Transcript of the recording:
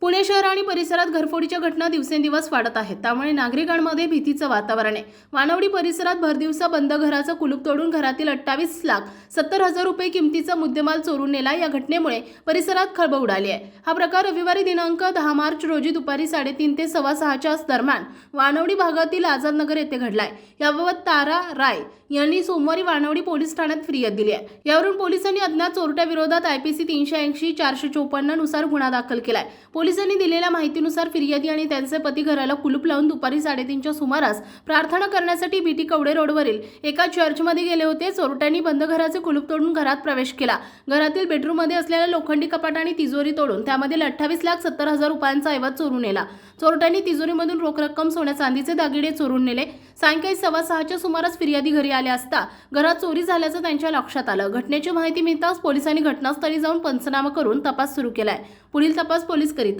पुणे शहर आणि परिसरात घरफोडीच्या घटना दिवसेंदिवस वाढत आहेत. त्यामुळे नागरिकांमध्ये भीतीचं वातावरण आहे. वानवडी परिसरात भरदिवसा बंद घराचं कुलूप तोडून घरातील अठ्ठावीस लाख सत्तर हजार रुपये किमतीचा मुद्देमाल चोरून नेला या घटनेमुळे परिसरात खळबळ उडाली आहे. हा प्रकार रविवारी दिनांक दहा मार्च रोजी दुपारी साडेतीन ते सव्वा सहाच्या दरम्यान वानवडी भागातील आझादनगर येथे घडलाय. याबाबत तारा राय यांनी सोमवारी वानवडी पोलीस ठाण्यात फिर्याद दिली आहे. यावरून पोलिसांनी अज्ञात चोरट्या विरोधात आयपीसी तीनशे ऐंशी चारशे चोपन्ननुसार गुन्हा दाखल केलाय. पोलिसांनी दिलेल्या माहितीनुसार फिर्यादी आणि त्यांचे पती घराला कुलूप लावून दुपारी साडेतीनच्या सुमारास प्रार्थना करण्यासाठी बीटी कवडे रोडवरील एका चर्चमध्ये गेले होते. चोरट्यांनी बंद घराचे कुलूप तोडून घरात प्रवेश केला. घरातील बेडरूममध्ये असलेल्या लोखंडी कपाट आणि तिजोरी तोडून त्यामधील अठ्ठावीस लाख सत्तर हजार रुपयांचा ऐवज चोरून नेला. चोरट्यांनी तिजोरीमधून रोख रक्कम सोन्या चांदीचे दागिने चोरून नेले. सायंकाळी सव्वा सहाच्या सुमारास फिर्यादी घरी आले असता घरात चोरी झाल्याचं त्यांच्या लक्षात आलं. घटनेची माहिती मिळताच पोलिसांनी घटनास्थळी जाऊन पंचनामा करून तपास सुरू केलाय. पुढील तपास पोलीस करीत